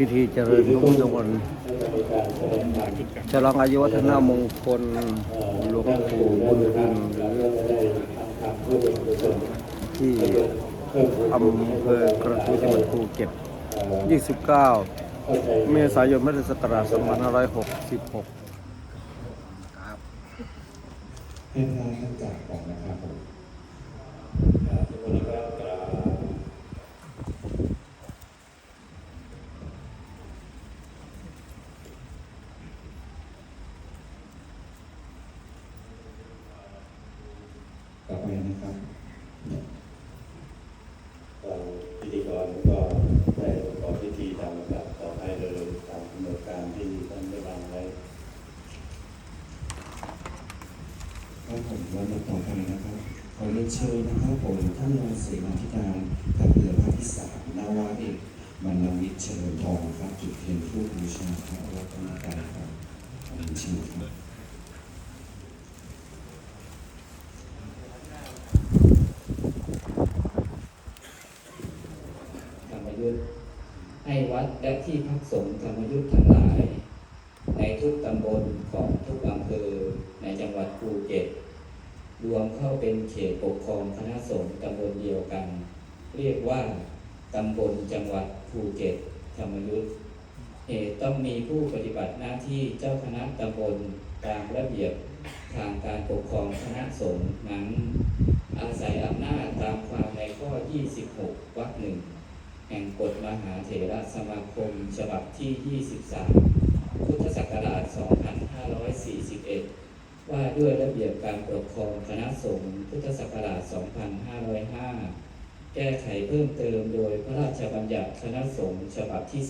พิธีเจริญพระพุทธมนต์ฉลองอายุวัฒนามงคลหลวงปู่บุญพิมพ์หรือที่อำเภอกระทู้จังหวัดภูเก็ต 29 เมษายนพุทธศักราช2566 ครับให้พระท่านจากก่อนนะครับผมต่อไปนะครับ ทางพิธีกรก็ได้ประกอบพิธีตามลำดับต่อไปเลยตามกำหนดการที่ท่านได้วางไว้ ครับผมลำดับต่อไปนะครับ ขอ เชิญนะครับผมท่านรองเสนาธิการทัพเรือภาคที่สามนาวาเอกบรรณวิทย์เฉลิมทองครับจุดเทียนทูปบูชาพระรัตนตรัยครับเชิญครับ ธรรมยุทธ์ให้วัดและที่พักสงฆ์ธรรมยุทธ์ทั้งหลาย ในทุกตำบลของทุกอำเภอในจังหวัดภูเก็ต รวม เขตปกครองคณะสงฆ์ตำบลเดียวกัน เรียกว่าตำบลจังหวัดภูเก็ตธรรมยุทธ์เหตุต้องมีผู้ปฏิบัติหน้าที่เจ้าคณะตำบลตามระเบียบทางการปกครองคณะสงฆ์นั้น อาศัยอำนาจตามความในข้อ 26 วรรคหนึ่งแห่งกฎมหาเถรสมาคมฉบับที่ 23 พุทธศักราช ว่าด้วยระเบียบการปกครองคณะสงฆ์พุทธศักราช 2505 แก้ไขเพิ่มเติมโดยพระราชบัญญัติคณะสงฆ์ฉบับที่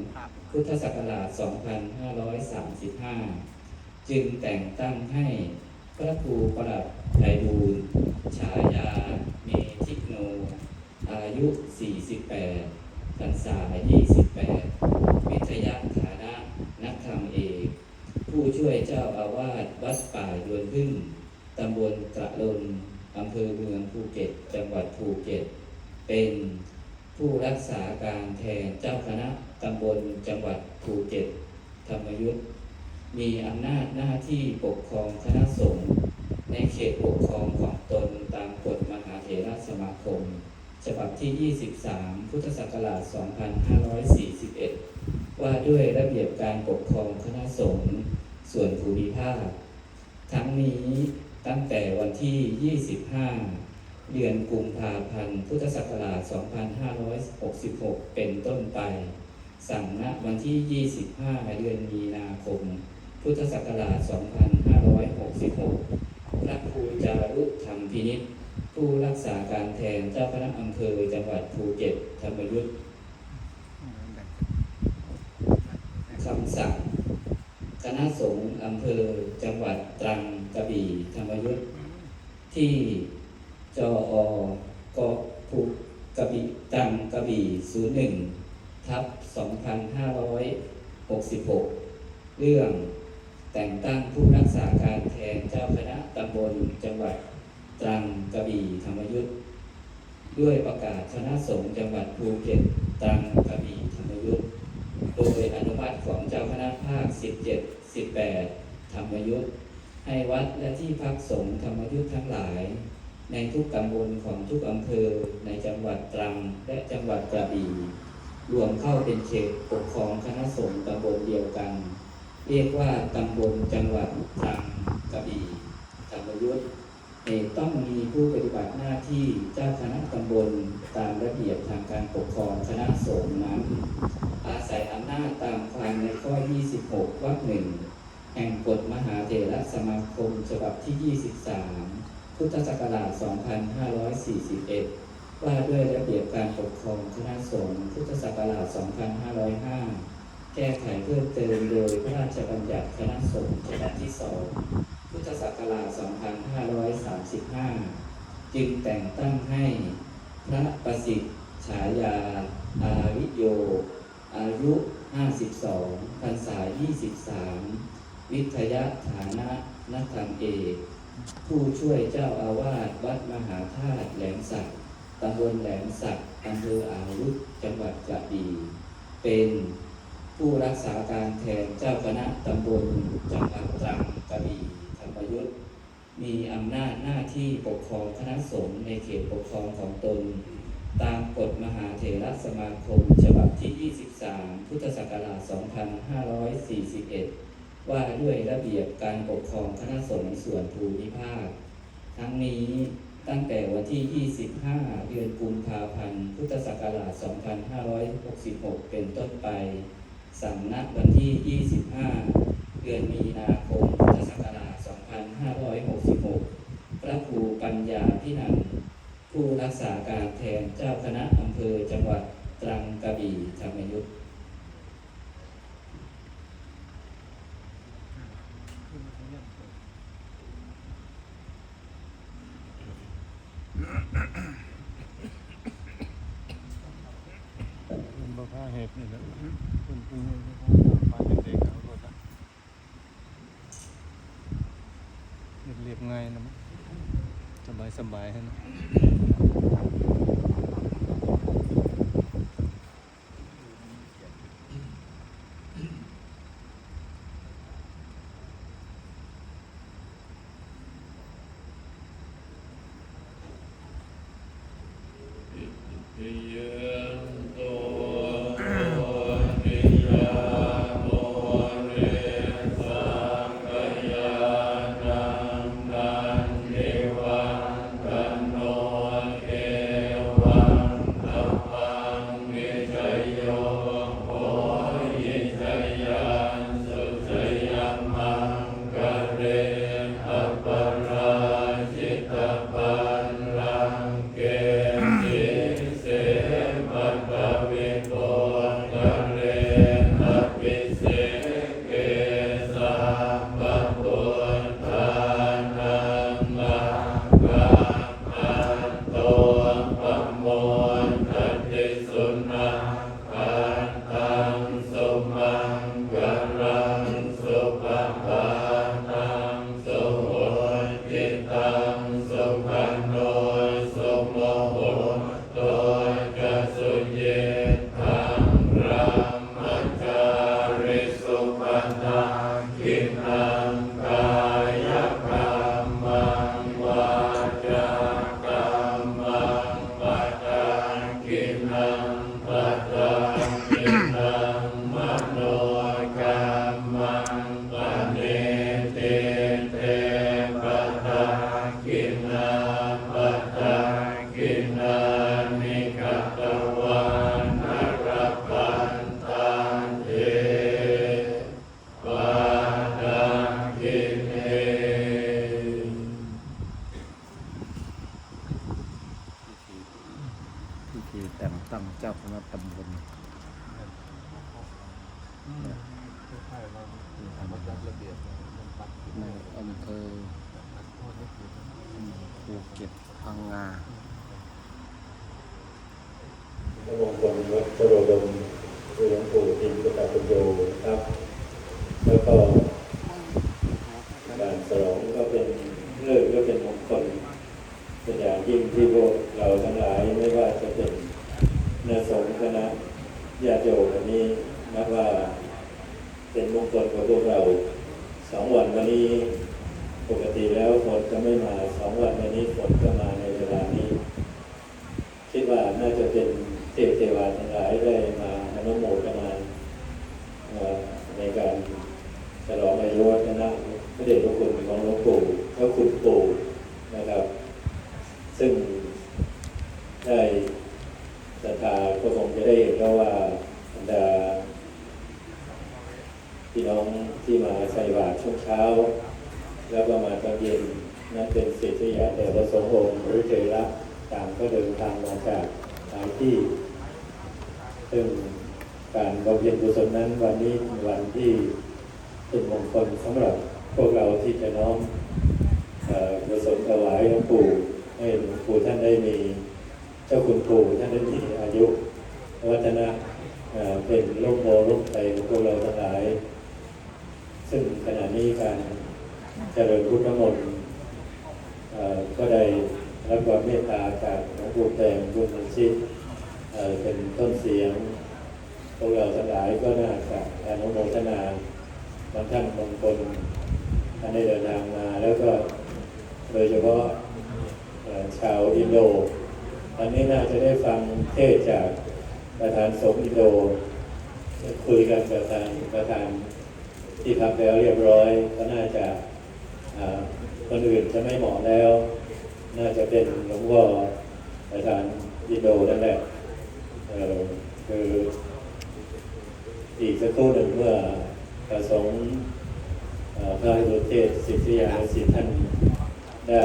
2พุทธศักราช 2535 จึงแต่งตั้งให้พระครูประหลัดไพบูลย์ฉายาเมธิโน อายุ 48พรรษา28 วิทยาฐานะ นักธรรมเอก ผู้ช่วยเจ้าอาวาสวัดป่าดวนพึ่งตำบลกระลนอำเภอเมืองภูเก็ต จังหวัดภูเก็ต เป็นผู้รักษาการแทนเจ้าคณะตำบลจังหวัดภูเก็ต ธรรมยุทธมีอำนาจหน้าที่ปกครองคณะสงฆ์ในเขตปกครองของตนตามกฎมหาเถรสมาคม ฉบับที่ 23 พุทธศักราช 2541 ว่าด้วยระเบียบการปกครองคณะสงฆ์ ส่วนภูมิภาค ทั้งนี้ตั้งแต่วันที่ 25 เดือนกุมภาพันธ์ พุทธศักราช 2566 เป็นต้นไป สั่งณวันที่ 25 เดือนมีนาคม พุทธศักราช 2566 พระครูจารุธรรมพินิษผู้รักษาการแทนเจ้าคณะอำเภอจังหวัดภูเก็ตธรรมยุทธคำสั่ง ณะสงฆ์อำเภอจังหวัดตรังกระบี่ธรรมยุทธที่จออกภูกระบี่ตรังกระบี่01ทับ2566 เรื่องแต่งตั้งผู้รักษาการแทนเจ้าคณะตำบลจังหวัดตรังกระบี่ธรรมยุทธด้วยประกาศคณะสงฆ์จังหวัดภูเก็ตตรังกระบี่ธรรมยุทธโดยอนุมัติของเจ้าคณะภาค 17 18 ธรรมยุทธให้วัดและที่พักสงฆ์ธรรมยุทธทั้งหลาย ในทุกตำบลของทุกอำเภอในจังหวัดตรังและจังหวัดกระบี่รวมเข้าเป็นเขตปกครองคณะสงฆ์ตำบลเดียวกัน เรียกว่าตำบลจังหวัดตรังกระบี่ธรรมยุทธเหตุต้องมีผู้ปฏิบัติหน้าที่เจ้าคณะตำบลตามระเบียบทางการปกครองคณะสงฆ์นั้น อาศัยอำนาจตามความในข้อ 26วรรคหนึ่ง ห่งกฎมหาเถรสมาคมฉบับที่ 23 พุทธศักราช 2541 ว่าด้วยระเบียบการปกครองคณะสงฆ์พุทธศักราช 2505 แก้ไขเพิ่มเติมโดยพระราชบัญญัติคณะสงฆ์ฉบับที่ 2 พุทธศักราช 2535 จึงแต่งตั้งให้พระประสิทธิ์ฉายาอาริโย อายุ 52พรรษา23 วิทยาฐานะนักธรรมเอกผู้ช่วยเจ้าอาวาสวัดมหาธาตุแหลมสักตำบลแหลมสักอำเภออ่าวลึกจังหวัดกระบี่เป็นผู้รักษาการแทนเจ้าคณะตำบลจังหวัดตรังกระบี่ธรรมยุทธ์มีอำนาจหน้าที่ปกครองคณะสงฆ์ในเขตปกครองของตน ตามกฎมหาเถรสมาคม ฉบับที่ 23 พุทธศักราช 2541 ว่าด้วยระเบียบการปกครองคณะสงฆ์ส่วนภูมิภาค ทั้งนี้ตั้งแต่วันที่ 25 เดือนกุมภาพันธ์ พุทธศักราช 2566 เป็นต้นไป สำนักวันที่ 25 เดือนมีนาคม พุทธศักราช 2566 พระครูปัญญาพินันผู้รักษาการแทนเจ้าคณะอำเภอจังหวัดตรังกระบี่ธรรมยุทธ เป็นบ่ผ้าเห็บนี่แหละเป็นเป็นผ้าเด็กๆเอารถนะเรียบๆง่ายนะมั้ง สบา ตั้งเจ้าคณะตำบลในอำเภอภูเก็ตพังงาพระมงคลวัดพระโรดมหลวงปู่ทิมกตาปุญโยครับ แล้วก็การฉลองก็เป็นเลิกษ์ก็เป็นมงคลเป็นอย่างยิ่งที่พวกเราทั้งหลายไม่ว่าจะเป็นเนสงฆ์คณะญาติโยมวันนี้นับว่าเป็นมงคลของพวกเราสองวันวันนี้ ปกติแล้วฝนจะไม่มาสองวันวันนี้ฝนก็มาในเวลานี้ คิดว่าน่าจะเป็นเทพเทวาทั้งหลายได้มาอนุโมทนาเอ่อใน การฉลองอายุวัฒนะพระเดชพระคุณของหลวงปู่พระคุณปู่นะครับ ซึ่งได้ศรัทธาก็คงจะได้เห็นแล้วว่าบรรดาพี่น้องที่มาใส่บาตรช่วงเช้า แล้วก็มาตอนเย็นนั่นเป็นสิทธิยาแต่ละสงฆ์องค์หรือเจระต่างก็เดินทางมาจากหลายที่ ซึ่งการบำเพ็ญกุศลนั้นวันนี้เป็นวันที่เป็นมงคลสำหรับพวกเราที่จะน้อมเอ่อกุศลถวายหลวงปู่ให้หลวงปู่ท่านได้มีเจ้าคุณปู่ท่านได้มีอายุวัฒนะเป็นร่มโพร่มไทรของพวกเราทั้งหลาย ซึ่งขณะนี้การเจริญพุทธมนต์ก็ได้รับความเมตตาจากหลวงปู่แดงบุญชิตเอ่อเป็นต้นเสียงพวกเราทั้งหลายก็น่าจะอนุโมทนา บางท่านบางคนท่านได้เดินทางมาแล้วก็โดยเฉพาะชาวอินโดตอนนี้น่าจะได้ฟังเทศจากประธานสงฆ์อินโดคุยกันกับทางประธานที่พักแล้วเรียบร้อย ก็น่าจะคนอื่นจะไม่เหมาะแล้ว น่าจะเป็นหลวงพ่อประธานอินโดนั่นแหละคืออีกสักครู่หนึ่งเมื่อ ประสงค์เอ่อพระอุเทศสิทธิยาสิทธิท่านได้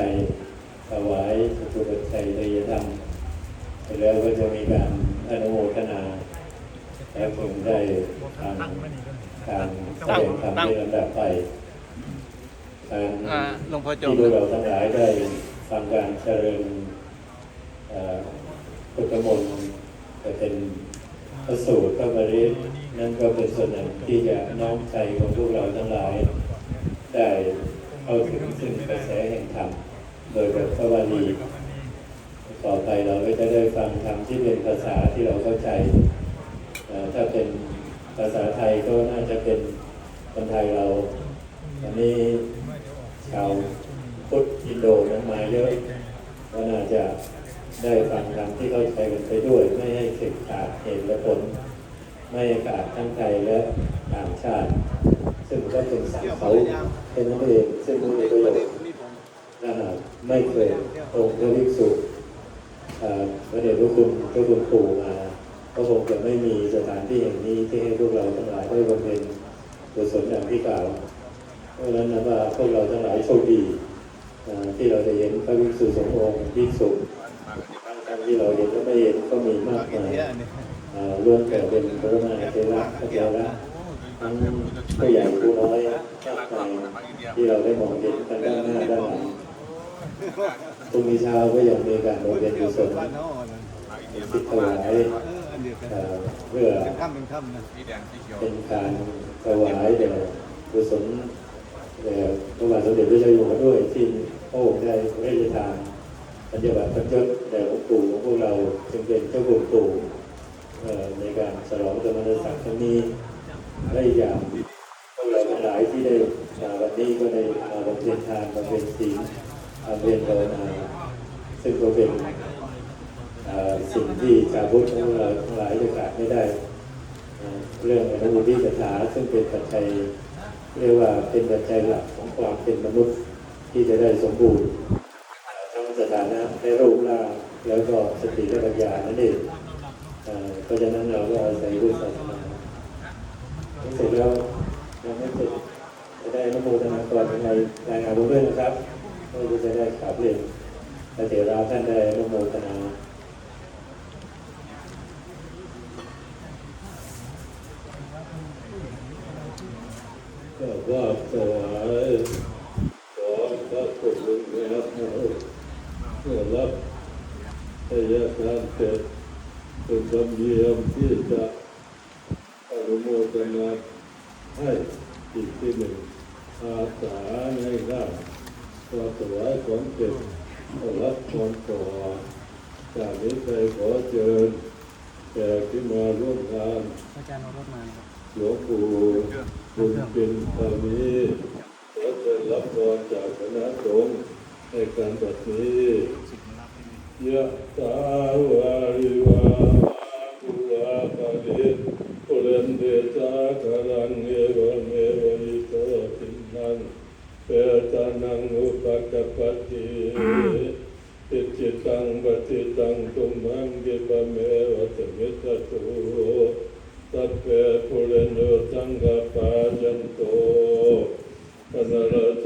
ถวายจตุปัจจัยทยธรรมเสร็จแล้วก็จะมีการอนุโมทนาแล้วผมได้ทางการแสดงธรรมในลำดับไปทางอ่าหลวงพ่อจที่มพวกเราทั้งหลายได้ฟังการเจริญเอ่อพุทธมนต์จะเป็น พระสูตรพระบริตรนั่นก็เป็นส่วนหนึ่งที่จะน้อมใจของพวกเราทั้งหลาย ได้เข้าถึงซึ่งกระแสแห่งธรรมโดยแบบพระบาลีต่อไปเราก็จะได้ฟังธรรมที่เป็นภาษาที่เราเข้าใจ ถ้าเป็นภาษาไทยก็น่าจะเป็นคนไทยเราอันนี้ชาวพุทธอินโดนั้นมาเยอะก็น่าจะ ได้ฟังธรรมที่เข้าใจกันไปด้วย ไม่ให้ศึกขาดเหตุและผล ไม่ให้ขาดทั้งไทยและต่างชาติ ซึ่งก็เป็นสามเขาเป็นนั่นเองซึ่งมีประโยชน์ถ้าหากไม่เคยองค์พระภิกษุเอ่อพระเดชพระคุณพระคุณปู่มาก็คงจะไม่มีสถานที่แห่งนี้ที่ให้พวกเราทั้งหลายได้บำเพ็ญกุศลอย่างที่กล่าวเพราะฉะนั้นนะว่าพวกเราทั้งหลายโชคดีที่เราได้เห็นพระภิกษุสงฆ์องค์ภิกษุ ที่เราเห็นและไม่เห็นก็มีมากมายเอ่อล้วนแต่เป็นพระมหาเทระพระเทระทั้งผู้ใหญ่ผู้น้อยมากมายที่เราได้มองเห็นกันด้านหน้าด้านหลังพรุ่งนี้เช้าก็ยังมีการบำเพ็ญกุศลสิทธถวายเพื่อเป็นการถวายแด่กุศลแด่พระบาทสมเด็จพระเจ้าอยู่หัวด้วยที่พระองค์ได้พระราชทาน ปัญญาบัตรพระยศแด่หลวงปู่ของพวกเราจึงเป็นเจ้าบุญปู่ในการฉลองสมณศักดิ์ครั้งนี้และอีกอย่างพวกเราทั้งหลายที่ได้มาวันนี้ก็ได้มาบำเพ็ญทานบำเพ็ญศีลบำเพ็ญภาวนาซึ่งก็เป็นสิ่งที่ชาวพุทธของเราทั้งหลายจะขาดไม่ได้ เรื่องอนุมูลที่สถาซึ่งเป็นปัจจัยเรียกว่าเป็นปัจจัยหลักของความเป็นมนุษย์ที่จะได้สมบูรณ์ ในรูปร่างแล้วก็สติและปัญญานั่นเองเพราะฉะนั้นเราก็อาศัยพุทธศาสนาเสร็จแล้วยังไม่เสร็จจะได้นโมทนาก่อนยังไงรายงานผมด้วยนะครับเพื่อจะได้ขับเรียนพระเถระท่านได้นโมทนาก็ว่าถวายขอพระคุณแล้ว เพื่อรับพยาการเสร็จเป็นธรรมเนียมที่จะอนุโมทนาให้อีกที่หนึ่งอาสาง่ายๆก็ถวายของเจ็บรับพรต่อจากนี้ไปขอเชิญแขกที่มาร่วมงานหลวงปู่คุณเป็นตามีขอเชิญรับพรจากคณะสงฆ์ ในการบัดนี้ยะตาวาริวาปุราปาริปุเรนเดชาคารังเอวเมวะนิโตตินังเปตานังอุปกปปติอิจิตังปฏิตังตุมังกิปะเมวะสมิตตุสัพเพปุเรนโยสังกปายันโต ปนรโส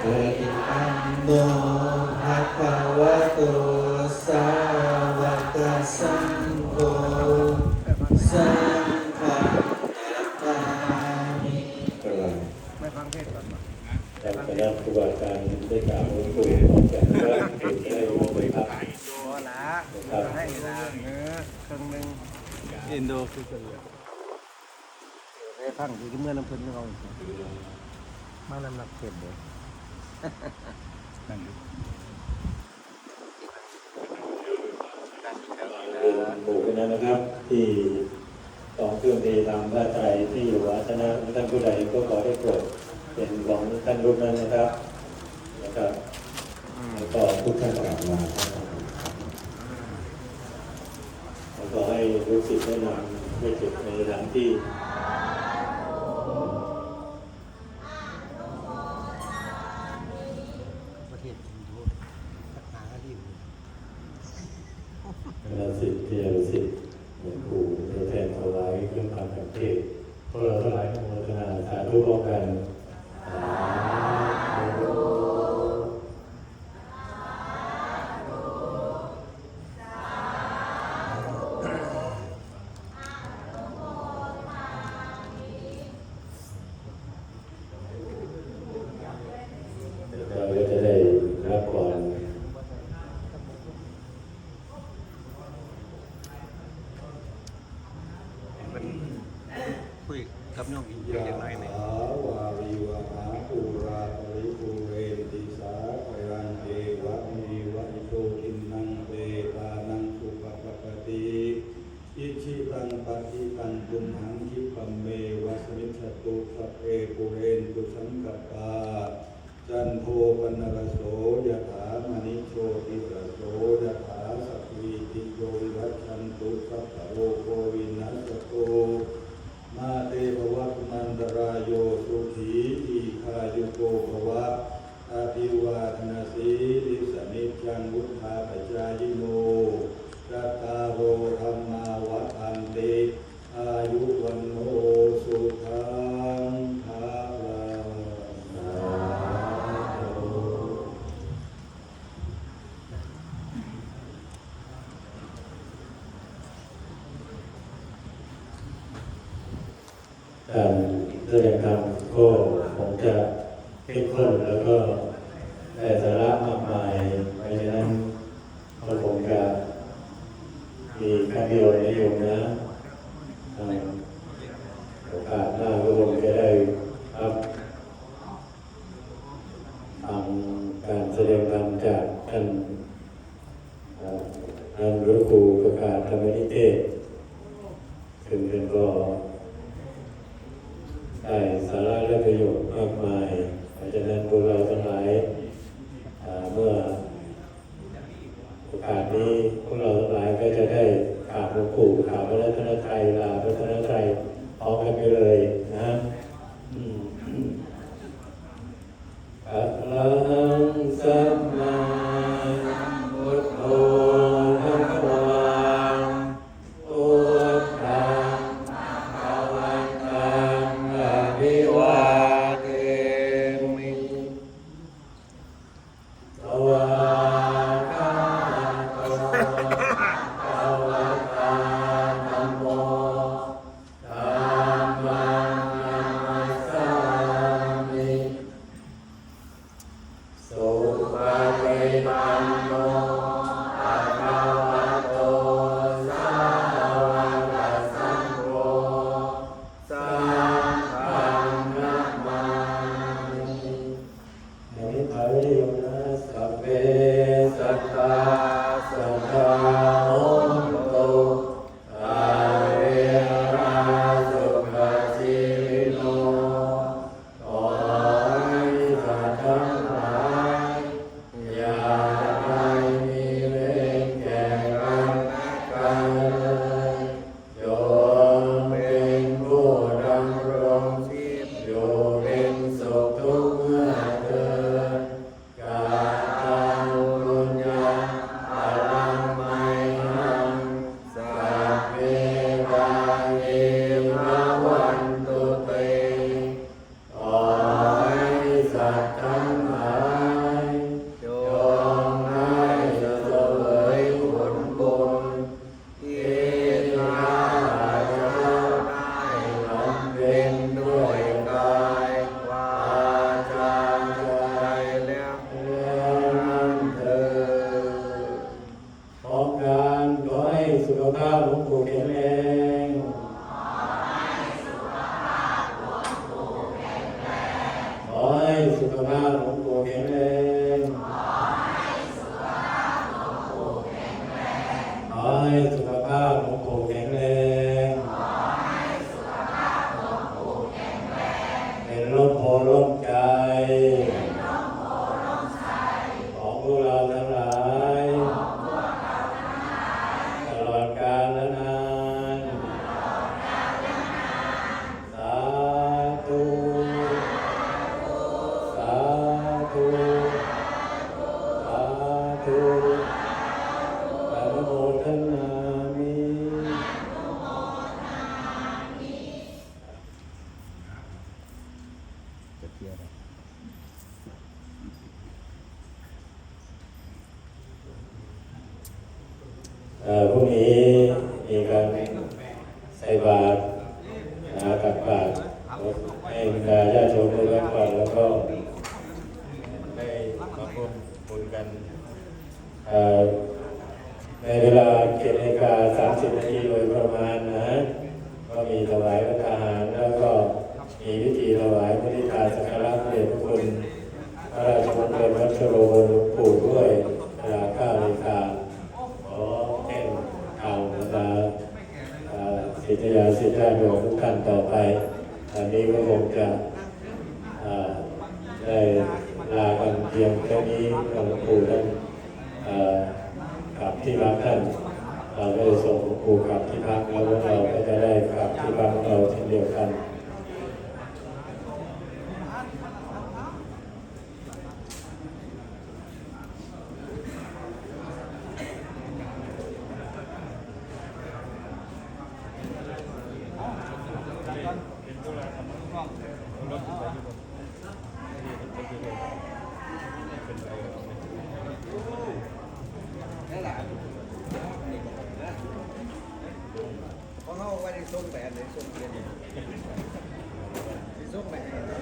เกิดอัมโมภะคะวะโตสาวกสังโฆสังฆังนามามิกราบจากคณะครูบาอาจารย์ได้กล่าวหลวงปู่พร้อมกันว่าเกิดได้รู้ไหมครับตัวละครับให้ละเออครึ่งหนึงอินโดคือกันเลยได้ฟังอยู่ที่เมื่อน้ำเพิ่นเรามาน้ำหนักเผ็ดเด้อ นั่นอยู่หลวงปู่คณะนะครับ ที่สองเครื่องดีทำพระไตรที่อยู่วัฒนะท่านผู้ใดก็ขอให้โปรดเป็นของท่านรูปนั้นนะครับนะครับแล้วก็ทุกท่านกราบลาแล้วก็ให้รู้สิทธิ์ได้นำไปจุดในสถานที่ ก็ผมจะเข้มข้นแล้วก็แต่สาระมากมายเพราะฉะนั้นก็คงจะมีครั้งเดียวในโยมนะโอกาสหน้าก็คงจะได้ครับฟังการแสดงธรรมจากท่านท่านหลวงปู่ประกาศธรรมนิเทศถึงเป็นก็ ได้สาระและประโยชน์มากมายเพราะฉะนั้นพวกเราทั้งหลายเมื่อโอกาสนี้พวกเราทั้งหลายก็จะได้กราบหลวงปู่กราบพระรัตนตไทยลาพระรัตนตไทยพร้อมกันไปเลย ဟောမေဧကံ ราะเขาไว้ในส้มแปดเลยส้มเทียนส้มแปดก็เป็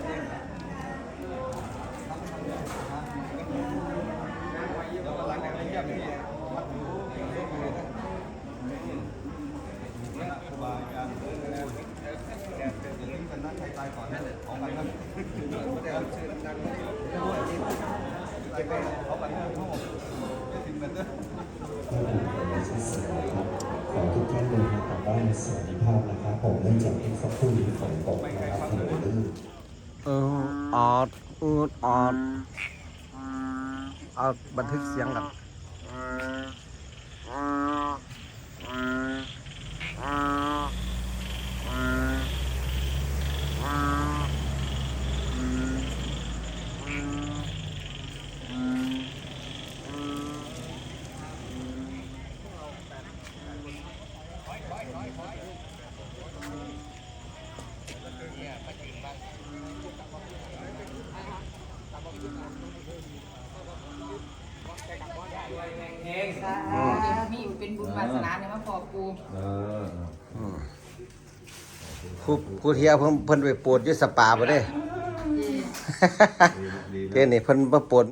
นในที่สุดนะครับขอทุกท่านเได้ในสวัสดิภาพนะครับผมเนื่องจากที่สักครู่นี้ฝนตกนะครับถนนลื่นเออออดอืดออดเอาบันทึกเสียงกัน มีอยู่เป็นบุญวาสนาเนี่ยมาพอกู ครูครูเทียเพิ่นเพิ่นไปปวดอยุสปาบ่ได้เท่นี่เพิ่นมาปวด